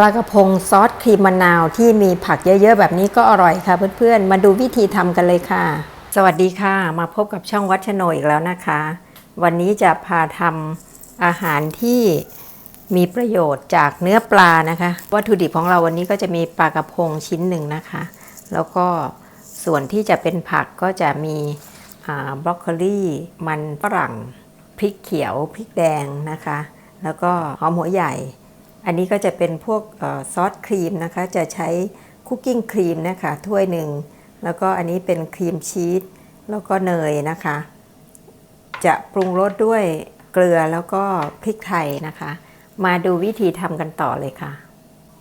ปลากระพงซอสครีมมะนาวที่มีผักเยอะๆ แบบนี้ก็อร่อยค่ะเพื่อนๆ มาดูวิธีทำกันเลยค่ะ สวัสดีค่ะ มาพบกับช่องวัชโนอีกแล้วนะคะ วันนี้จะพาทำอาหารที่มีประโยชน์จากเนื้อปลานะคะ วัตถุดิบของเราวันนี้ก็จะมีปลากระพงชิ้นหนึ่งนะคะ แล้วก็ส่วนที่จะเป็นผักก็จะมีบรอกโคลีมันฝรั่งพริกเขียวพริกแดงนะคะ แล้วก็หอมหัวใหญ่ อันนี้ก็จะเป็นพวกซอสครีมนะคะ จะใช้คุกกิ้งครีมนะคะถ้วยหนึ่ง แล้วก็อันนี้เป็นครีมชีสแล้วก็เนยนะคะ จะปรุงรสด้วยเกลือแล้วก็พริกไทยนะคะ มาดูวิธีทำกันต่อเลยค่ะ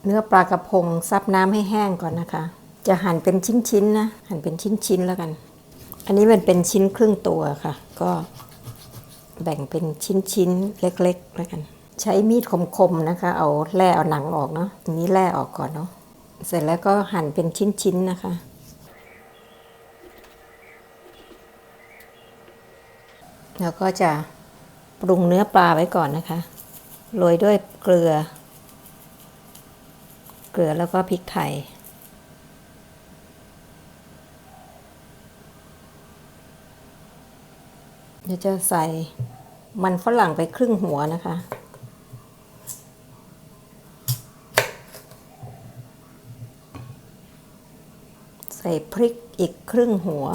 เนื้อปลากระพงซับน้ำให้แห้งก่อนนะคะ จะหั่นเป็นชิ้นๆนะหั่นเป็นชิ้นๆแล้วกัน อันนี้มันเป็นชิ้นครึ่งตัวค่ะ ก็แบ่งเป็นชิ้นๆเล็กๆแล้วกัน ใช้มีดคมๆนะคะ เอาแร่เอาหนังออกเนาะอันนี้แร่ออกก่อนเนาะเสร็จแล้วก็หั่นเป็นชิ้นๆนะคะ แล้วก็จะปรุงเนื้อปลาไว้ก่อนนะคะ โรยด้วยเกลือ เกลือแล้วก็พริกไทย เดี๋ยวจะใส่มันฝรั่งไปครึ่งหัวนะคะ ส่พริกอีกครึ่งหัว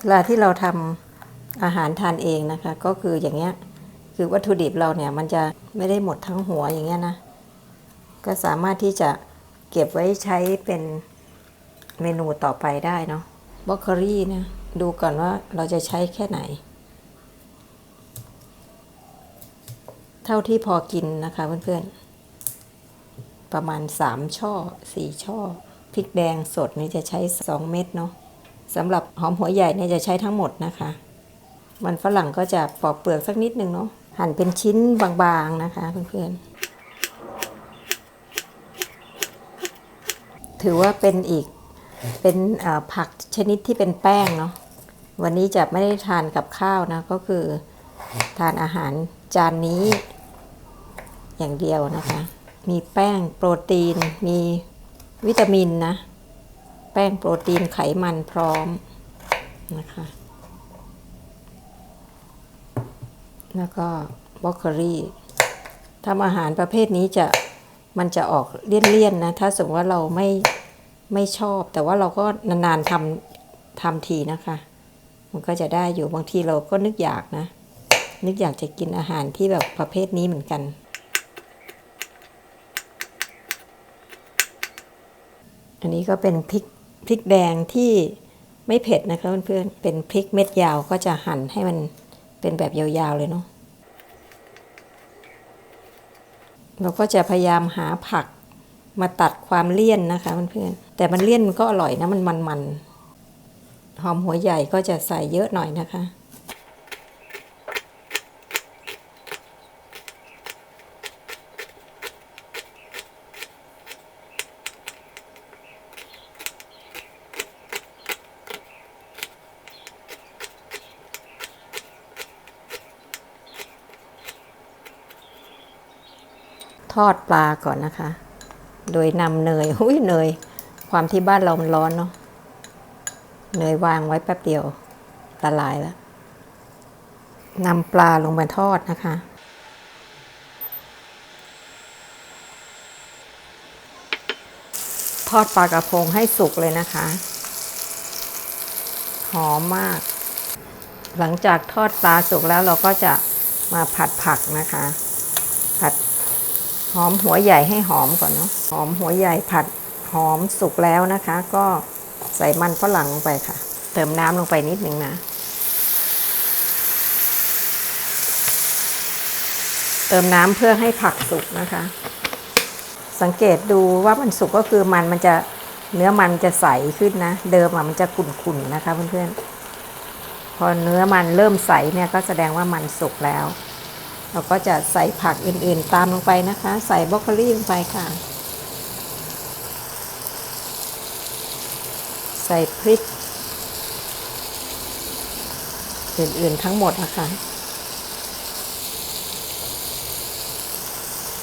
เวลาที่เราทำอาหารทานเองนะคะ ก็คืออย่างเงี้ยคือวัตถุดิบเราเนี่ยมันจะไม่ได้หมดทั้งหัวอย่างเงี้ยนะ ก็สามารถที่จะเก็บไว้ใช้เป็นเมนูต่อไปได้เนาะบล็อกโคลี่นะดูก่อนว่าเราจะใช้แค่ไหน เท่าที่พอกินนะคะเพื่อนๆ ประมาณ 3 ช่อ 4 ช่อ พริกแดงสดนี่จะใช้ 2 เม็ดเนาะสำหรับหอมหัวใหญ่เนี่ยจะใช้ทั้งหมดนะคะ มันฝรั่งก็จะปอกเปลือกสักนิดนึงเนาะหั่นเป็นชิ้นบางๆนะคะเพื่อนๆ ถือว่าเป็นอีกเป็นผักชนิดที่เป็นแป้งเนาะวันนี้จะไม่ได้ทานกับข้าวนะ ก็คือทานอาหารจานนี้อย่างเดียวนะคะ มีแป้งโปรตีน มีวิตามินนะ แป้งโปรตีนไขมันพร้อมนะคะแล้วก็บรอกโคลีทำอาหารประเภทนี้จะมันจะออกเลี่ยนๆนะ ถ้าสมมติว่าเราไม่ไม่ชอบ แต่ว่าเราก็นานๆทำทำทีนะคะ มันก็จะได้อยู่บางทีเราก็นึกอยากนะ นึกอยากจะกินอาหารที่แบบประเภทนี้เหมือนกัน อันนี้ก็เป็นพริกพริกแดงที่ไม่เผ็ดนะคะเพื่อนๆเป็นพริกเม็ดยาวก็จะหั่นให้มันเป็นแบบยาวๆเลยเนาะเราก็จะพยายามหาผักมาตัดความเลี่ยนนะคะเพื่อนๆแต่มันเลี่ยนมันก็อร่อยนะมันมันๆหอมหัวใหญ่ก็จะใส่เยอะหน่อยนะคะ อดปลาก่อนนะคะ โดยนำเนยหุ้ยเนย ความที่บ้านเรามันร้อนเนาะ เนยวางไว้แป๊บเดียวละลายแล้วนำปลาลงมาทอดนะคะ ทอดปลากระพงให้สุกเลยนะคะ หอมมาก หลังจากทอดปลาสุกแล้วเราก็จะมาผัดผักนะคะ ผัด หอมหัวใหญ่ให้หอมก่อนเนาะหอมหัวใหญ่ผัดหอมสุกแล้วนะคะ ก็ใส่มันฝรั่งลงไปค่ะ เติมน้ำลงไปนิดนึงนะ เติมน้ำเพื่อให้ผักสุกนะคะ สังเกตดูว่ามันสุกก็คือมันมันจะเนื้อมันจะใสขึ้นนะ เดิมอะมันจะขุ่นๆนะคะเพื่อนๆพอเนื้อมันเริ่มใสเนี่ยก็แสดงว่ามันสุกแล้ว เราก็จะใส่ผักอื่นๆตามลงไปนะคะ ใส่บรอกโคลีลงไปค่ะ ใส่พริก อื่นๆทั้งหมดนะคะ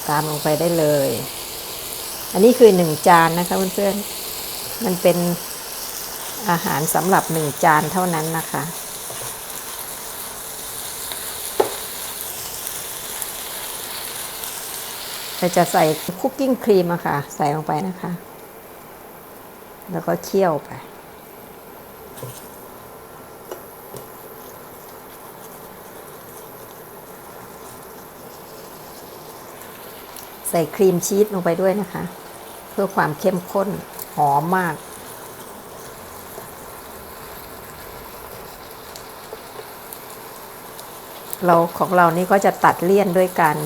ตามลงไปได้เลย อันนี้คือหนึ่งจานนะคะเพื่อนๆ มันเป็นอาหารสำหรับหนึ่งจานเท่านั้นนะคะ เราจะใส่คุกกิ้งครีมอะค่ะ ใส่ลงไปนะคะ แล้วก็เคี่ยวไป ใส่ครีมชีสลงไปด้วยนะคะ เพื่อความเข้มข้นหอมมากเราของเรานี่ก็จะตัดเลี่ยนด้วยการ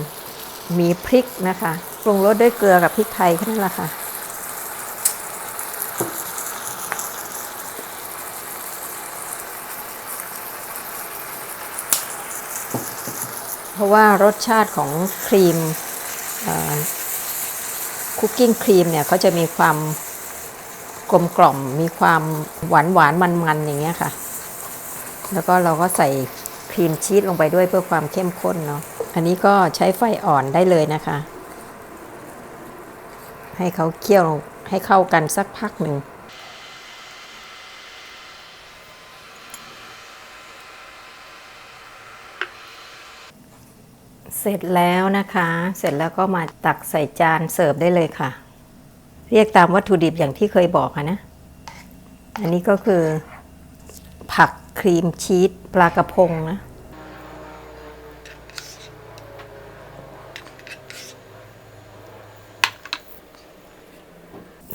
มีพริกนะคะปรุงรสด้วยเกลือกับพริกไทยแค่นั้นแหละค่ะ เพราะว่ารสชาติของครีมคุกกิ้งครีมเนี่ยเขาจะมีความกลมกล่อมมีความหวานหวานมันมันๆอย่างเงี้ยค่ะ แล้วก็เราก็ใส่ครีมชีสลงไปด้วยเพื่อความเข้มข้นเนาะ อันนี้ก็ใช้ไฟอ่อนได้เลยนะคะ ให้เขาเคี่ยวให้เข้ากันสักพักหนึ่งเสร็จแล้วนะคะ เสร็จแล้วก็มาตักใส่จานเสิร์ฟได้เลยค่ะ เรียกตามวัตถุดิบอย่างที่เคยบอกะนะ อันนี้ก็คือ ผักครีมชีสปลากระพงนะ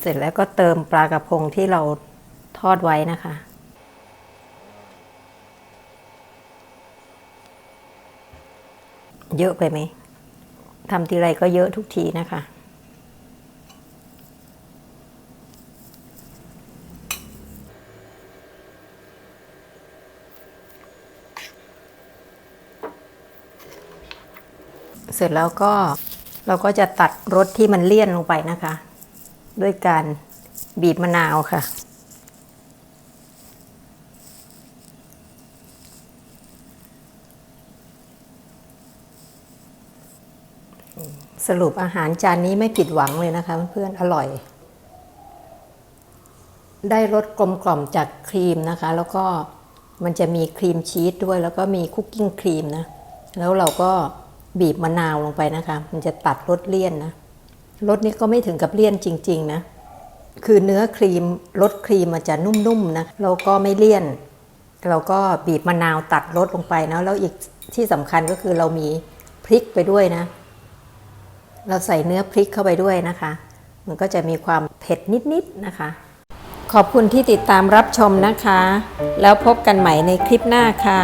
เสร็จแล้วก็เติมปลากระพงที่เราทอดไว้นะคะ เยอะไปไหมทำทีไรก็เยอะทุกทีนะคะเสร็จแล้วก็เราก็จะตัดรสที่มันเลี่ยนลงไปนะคะ ด้วยการบีบมะนาวค่ะ สรุปอาหารจานนี้ไม่ผิดหวังเลยนะคะเพื่อนๆอร่อย ได้รสกลมกล่อมจากครีมนะคะ แล้วก็มันจะมีครีมชีสด้วยแล้วก็มีคุกกิ้งครีมนะ แล้วเราก็บีบมะนาวลงไปนะคะ มันจะตัดรสเลี่ยนนะ รสนี้ก็ไม่ถึงกับเลี่ยนจริง ๆ นะ คือเนื้อครีมรสครีมมันจะนุ่มๆนะแล้วก็ไม่เลี่ยน เราก็บีบมะนาวตัดรสลงไปนะแล้วอีกที่สำคัญก็คือเรามีพริกไปด้วยนะ เราใส่เนื้อพริกเข้าไปด้วยนะคะ มันก็จะมีความเผ็ดนิดๆนะคะ ขอบคุณที่ติดตามรับชมนะคะ แล้วพบกันใหม่ในคลิปหน้าค่ะ